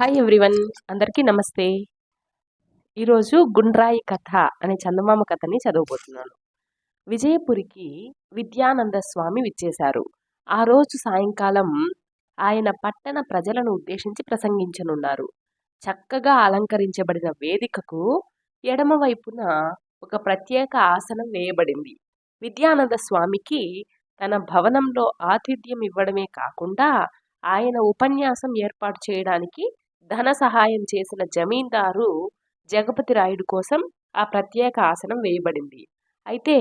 Hi everyone అందరికీ నమస్తే. ఈరోజు గుండ్రాయి కథ అనే చందమామ కథని చదవబోతున్నాను. విజయపురికి విద్యానంద స్వామి విచ్చేశారు. ఆ రోజు సాయంకాలం ఆయన పట్టణ ప్రజలను ఉద్దేశించి ప్రసంగించనున్నారు. చక్కగా అలంకరించబడిన వేదికకు ఎడమవైపున ఒక ప్రత్యేక ఆసనం వేయబడింది. విద్యానంద స్వామికి తన భవనంలో ఆతిథ్యం ఇవ్వడమే కాకుండా ఆయన ఉపన్యాసం ఏర్పాటు చేయడానికి ధన సహాయం చేసిన జమీందారు జగపతి రాయుడు కోసం ఆ ప్రత్యేక ఆసనం వేయబడింది. అయితే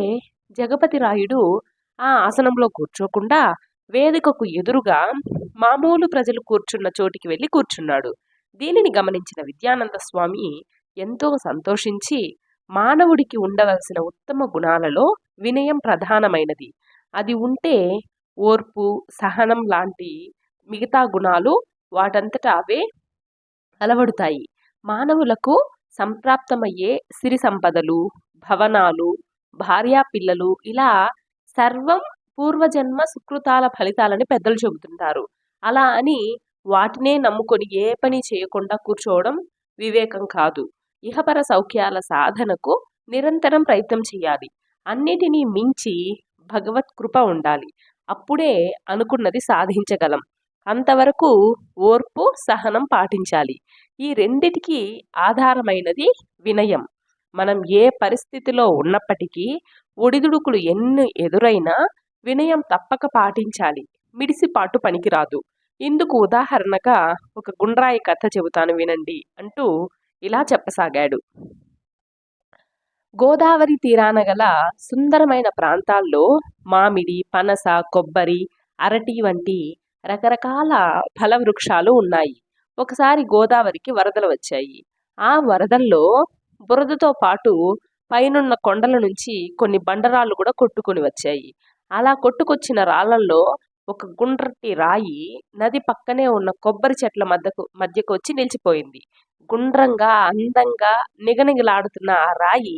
జగపతి రాయుడు ఆ ఆసనంలో కూర్చోకుండా వేదికకు ఎదురుగా మామూలు ప్రజలు కూర్చున్న చోటికి వెళ్ళి కూర్చున్నాడు. దీనిని గమనించిన విద్యానంద స్వామి ఎంతో సంతోషించి మానవుడికి ఉండవలసిన ఉత్తమ గుణాలలో వినయం ప్రధానమైనది. అది ఉంటే ఓర్పు సహనం లాంటి మిగతా గుణాలు వాటంతట అవే అలవడుతాయి మానవులకు సంప్రాప్తమయ్యే సిరి సంపదలు భవనాలు భార్యా పిల్లలు ఇలా సర్వం పూర్వజన్మ సుకృతాల ఫలితాలని పెద్దలు చెబుతుంటారు. అలా అని వాటినే నమ్ముకొని ఏ పని చేయకుండా కూర్చోవడం వివేకం కాదు. ఇహపర సౌఖ్యాల సాధనకు నిరంతరం ప్రయత్నం చేయాలి. అన్నిటినీ మించి భగవత్ కృప ఉండాలి. అప్పుడే అనుకున్నది సాధించగలం. అంతవరకు ఓర్పు సహనం పాటించాలి. ఈ రెండిటికి ఆధారమైనది వినయం. మనం ఏ పరిస్థితిలో ఉన్నప్పటికీ ఒడిదుడుకులు ఎన్ని ఎదురైనా వినయం తప్పక పాటించాలి. మిడిసిపాటు పనికిరాదు. ఇందుకు ఉదాహరణగా ఒక గుండ్రాయి కథ చెబుతాను వినండి అంటూ ఇలా చెప్పసాగాడు. గోదావరి తీరాన గల సుందరమైన ప్రాంతాల్లో మామిడి పనస కొబ్బరి అరటి వంటి రకరకాల ఫల వృక్షాలు ఉన్నాయి. ఒకసారి గోదావరికి వరదలు వచ్చాయి. ఆ వరదల్లో బురదతో పాటు పైనున్న కొండల నుంచి కొన్ని బండరాళ్ళు కూడా కొట్టుకొని వచ్చాయి. అలా కొట్టుకొచ్చిన రాళ్ళల్లో ఒక గుండ్రటి రాయి నది పక్కనే ఉన్న కొబ్బరి చెట్ల మధ్యకు మధ్యకు వచ్చి నిలిచిపోయింది. గుండ్రంగా అందంగా నిగనిగలాడుతున్న ఆ రాయి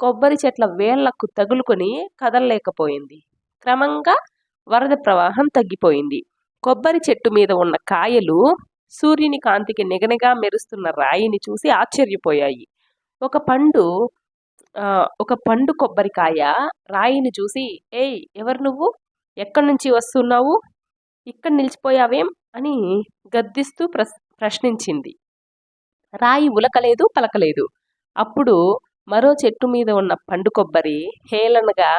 కొబ్బరి చెట్ల వేళ్ళకు తగులుకొని కదలలేకపోయింది. క్రమంగా వరద ప్రవాహం తగ్గిపోయింది. కొబ్బరి చెట్టు మీద ఉన్న కాయలు సూర్యుని కాంతికి నిగనిగా మెరుస్తున్న రాయిని చూసి ఆశ్చర్యపోయాయి. ఒక పండు ఒక పండు కొబ్బరికాయ రాయిని చూసి ఏయ్ ఎవరు నువ్వు? ఎక్కడి నుంచి వస్తున్నావు? ఇక్కడ నిలిచిపోయావేం? అని గద్దిస్తూ ప్రశ్ ప్రశ్నించింది. రాయి ఉలకలేదు పలకలేదు. అప్పుడు మరో చెట్టు మీద ఉన్న పండు కొబ్బరి హేళనగా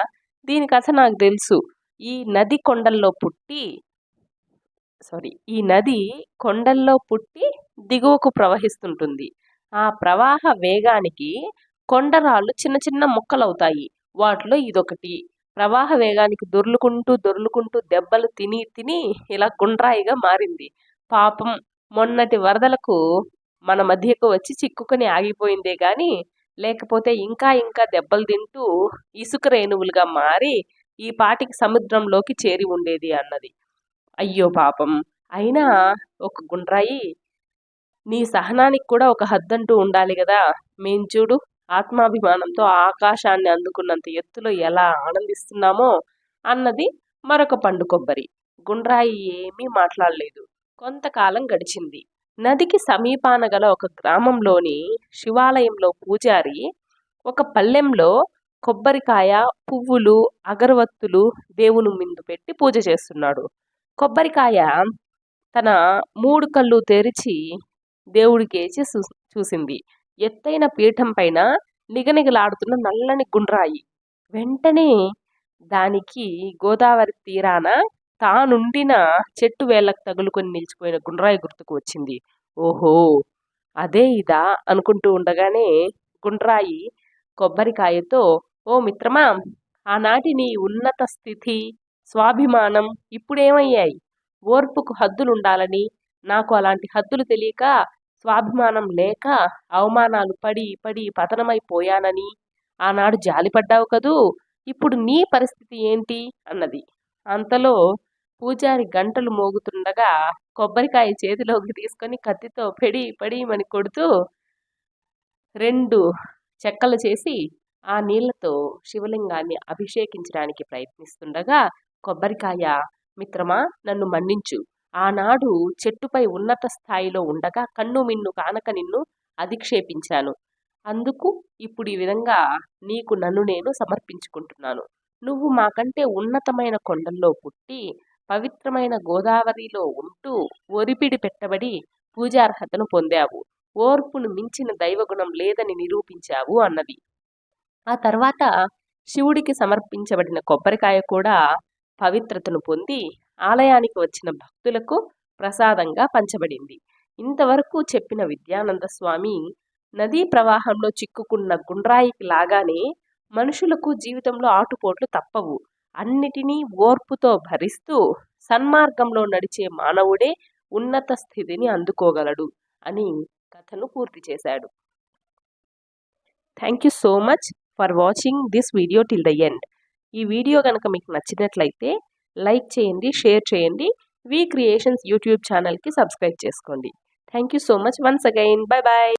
దీని కథ నాకు తెలుసు. ఈ నది కొండల్లో పుట్టి సారీ ఈ నది కొండల్లో పుట్టి దిగువకు ప్రవహిస్తుంటుంది. ఆ ప్రవాహ వేగానికి కొండరాళ్ళు చిన్న చిన్న ముక్కలవుతాయి. వాటిలో ఇదొకటి. ప్రవాహ వేగానికి దొర్లుకుంటూ దొర్లుకుంటూ దెబ్బలు తిని తిని ఇలా గుండ్రాయిగా మారింది. పాపం మొన్నటి వరదలకు మన మధ్యకు వచ్చి చిక్కుకొని ఆగిపోయిందే కానీ లేకపోతే ఇంకా ఇంకా దెబ్బలు తింటూ ఇసుక రేణువులుగా మారి ఈ పాటికి సముద్రంలోకి చేరి ఉండేది అన్నది. అయ్యో పాపం. అయినా ఒక గుండ్రాయి నీ సహనానికి కూడా ఒక హద్దంటూ ఉండాలి కదా. మేం చూడు ఆత్మాభిమానంతో ఆకాశాన్ని అందుకున్నంత ఎత్తులో ఎలా ఆనందిస్తున్నామో అన్నది మరొక పండు కొబ్బరి. గుండ్రాయి ఏమీ మాట్లాడలేదు. కొంతకాలం గడిచింది. నదికి సమీపాన గల ఒక గ్రామంలోని శివాలయంలో పూజారి ఒక పల్లెంలో కొబ్బరికాయ పువ్వులు అగరవత్తులు దేవుని ముందు పెట్టి పూజ చేస్తున్నాడు. కొబ్బరికాయ తన మూడు కళ్ళు తెరిచి దేవుడికేసి చూసింది. ఎత్తైన పీఠం పైన నిగనిగలాడుతున్న నల్లని గుండ్రాయి. వెంటనే దానికి గోదావరి తీరాన తానుండిన చెట్టు వేళ్ళకు తగులుకొని నిలిచిపోయిన గుండ్రాయి గుర్తుకు వచ్చింది. ఓహో! అదే ఇదా అనుకుంటూ ఉండగానే గుండ్రాయి కొబ్బరికాయతో ఓ మిత్రమా ఆనాటి నీ ఉన్నత స్థితి స్వాభిమానం ఇప్పుడేమయ్యాయి? ఓర్పుకు హద్దులుండాలని నాకు అలాంటి హద్దులు తెలియక స్వాభిమానం లేక అవమానాలు పడి పడి పతనమైపోయానని ఆనాడు జాలిపడ్డావు కదూ? ఇప్పుడు నీ పరిస్థితి ఏంటి? అన్నది. అంతలో పూజారి గంటలు మోగుతుండగా కొబ్బరికాయ చేతిలోకి తీసుకొని కత్తితో పెడి పడిమని కొడుతూ రెండు చెక్కలు చేసి ఆ నీళ్ళతో శివలింగాన్ని అభిషేకించడానికి ప్రయత్నిస్తుండగా కొబ్బరికాయ మిత్రమా నన్ను మన్నించు. ఆనాడు చెట్టుపై ఉన్నత స్థాయిలో ఉండగా కన్ను మిన్ను కానక నిన్ను అధిక్షేపించాను. అందుకు ఇప్పుడు ఈ విధంగా నీకు నన్ను నేను సమర్పించుకుంటున్నాను. నువ్వు మాకంటే ఉన్నతమైన కొండల్లో పుట్టి పవిత్రమైన గోదావరిలో ఉంటూ ఒరిపిడి పెట్టబడి పూజార్హతను పొందావు. ఓర్పును మించిన దైవగుణం లేదని నిరూపించావు అన్నది. ఆ తర్వాత శివుడికి సమర్పించబడిన కొబ్బరికాయ కూడా పవిత్రతను పొంది ఆలయానికి వచ్చిన భక్తులకు ప్రసాదంగా పంచబడింది. ఇంతవరకు చెప్పిన విద్యానంద స్వామి నదీ ప్రవాహంలో చిక్కుకున్న గుండ్రాయికి లాగానే మనుషులకు జీవితంలో ఆటుపోట్లు తప్పవు. అన్నిటినీ ఓర్పుతో భరిస్తూ సన్మార్గంలో నడిచే మానవుడే ఉన్నత స్థితిని అందుకోగలడు అని కథను పూర్తి చేశాడు. Thank you so much for watching this video till the end ఈ వీడియో కనుక మీకు నచ్చినట్లయితే లైక్ చేయండి షేర్ చేయండి. వి క్రియేషన్స్ యూట్యూబ్ ఛానల్కి సబ్స్క్రైబ్ చేసుకోండి. Thank you so much. Once again. Bye bye